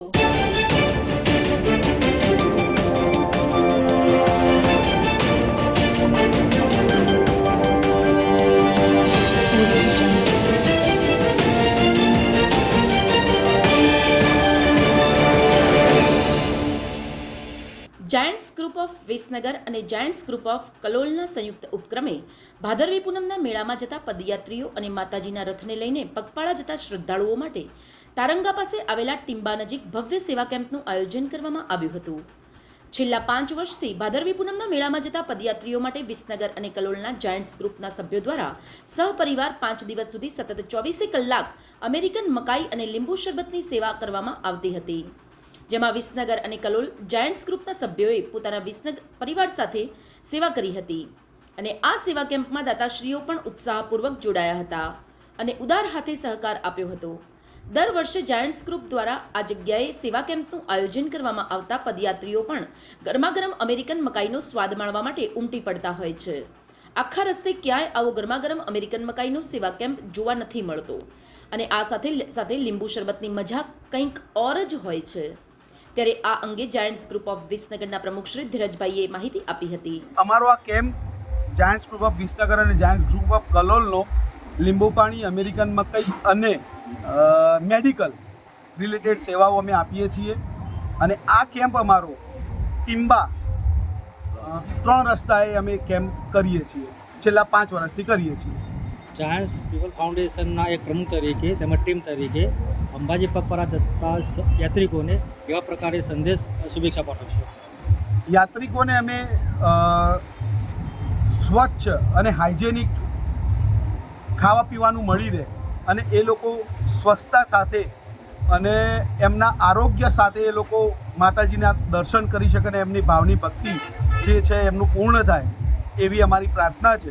you Giants Group of Visnagar અને Giants group of કલોલના સંયુક્ત ઉપક્રમે ભાદરવી પૂનમના મેળામાં જતા પદયાત્રીઓ અને માતાજીના રથને લઈને પગપાળા જતા શ્રદ્ધાળુઓ માટે તારંગા પાસે આવેલા ટિંબા નજીક ભવ્ય સેવા કેમ્પનું આયોજન કરવામાં આવ્યું હતું. છેલ્લા પાંચ વર્ષથી ભાદરવી પૂનમના મેળામાં જતા પદયાત્રીઓ માટે વિસનગર અને કલોલના જાયન્ટ્સ ગ્રુપના સભ્યો દ્વારા સહપરિવાર પાંચ દિવસ સુધી સતત ચોવીસે કલાક અમેરિકન મકાઈ અને લીંબુ શરબતની સેવા કરવામાં આવતી હતી. જેમાં વિસનગર અને કલોલ જાયન્ટ્સ ગ્રુપના સભ્યોએ પોતાના વિસનગર પરિવાર સાથે સેવા કરી હતી. અને આ સેવા કેમ્પમાં દાતાશ્રીઓ પણ ઉત્સાહપૂર્વક જોડાયા હતા અને ઉદાર હાથે સહકાર આપ્યો હતો. દર વર્ષે જાયન્ટ્સ ગ્રુપ દ્વારા આ જગ્યાએ સેવા કેમ્પનું આયોજન કરવામાં આવતા પદયાત્રીઓ પણ ગરમાગરમ અમેરિકન મકાઈનો સ્વાદ માણવા માટે ઉમટી પડતા હોય છે. આખા રસ્તે ક્યાંય આવો ગરમાગરમ અમેરિકન મકાઈનો સેવા કેમ્પ જોવા નથી મળતો. અને આ સાથે સાથે લીંબુ શરબતની મજા કંઈક ઓર જ હોય છે. ત્યારે આ અંગે જાયન્ટ્સ ગ્રુપ ઓફ વિસનગરના પ્રમુખ શ્રી ધીરજભાઈએ માહિતી આપી હતી. અમારો આ camp Giants Group of Visnagar અને જાયન્ટ્સ ગ્રુપ ઓફ કલોલનો લીંબુ પાણી અમેરિકન મકઈ અને મેડિકલ રિલેટેડ સેવાઓ અમે આપીએ છીએ. અને આ કેમ્પ અમારો ટિમ્બા ત્રણ રસ્તાએ અમે કેમ્પ કરીએ છીએ. છેલ્લા પાંચ વર્ષથી કરીએ છીએ. જાયન્ટ્સ પીપલ ફાઉન્ડેશનના એક પ્રમુખ તરીકે તેમજ ટીમ તરીકે અંબાજી પગપરા જતા યાત્રિકોને કેવા પ્રકારે સંદેશ શુભેચ્છા પાઠવશો? યાત્રિકોને અમે સ્વચ્છ અને હાઇજેનિક ખાવા પીવાનું મળી રહે અને એ લોકો સ્વચ્છતા સાથે અને એમના આરોગ્ય સાથે એ લોકો માતાજીના દર્શન કરી શકે અને એમની ભાવની ભક્તિ જે છે એમનું પૂર્ણ થાય એવી અમારી પ્રાર્થના છે.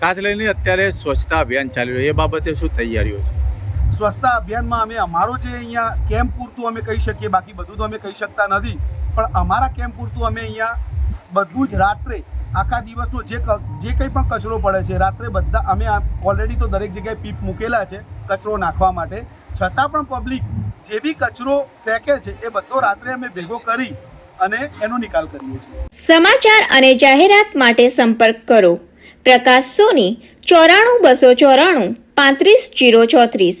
ખાસ લઈને અત્યારે સ્વચ્છતા અભિયાન ચાલી રહ્યું એ બાબતે શું તૈયારીઓ છે? સ્વચ્છતા અભિયાનમાં અમે અમારો જે અહીંયા કેમ્પ પૂરતું અમે કહી શકીએ, બાકી બધું તો અમે કહી શકતા નથી. પણ અમારા કેમ્પ પૂરતું અમે અહીંયા બધું જ રાત્રે આખા દિવસનો જે જે કંઈ પણ કચરો પડે છે, રાત્રે બધા અમે ઓલરેડી તો દરેક જગ્યાએ પીપ મૂકેલા છે કચરો નાખવા માટે. છતાં પણ પબ્લિક જે બી કચરો ફેંકે છે, એ બધો રાત્રે અમે ભેગો કરી અને એનો નિકાલ કરીએ છીએ. સમાચાર અને જાહેરાત માટે સંપર્ક કરો. પ્રકાશ સોની, ચોરાણું બસો ચોરાણું, પાંત્રીસ જીરો ચોત્રીસ.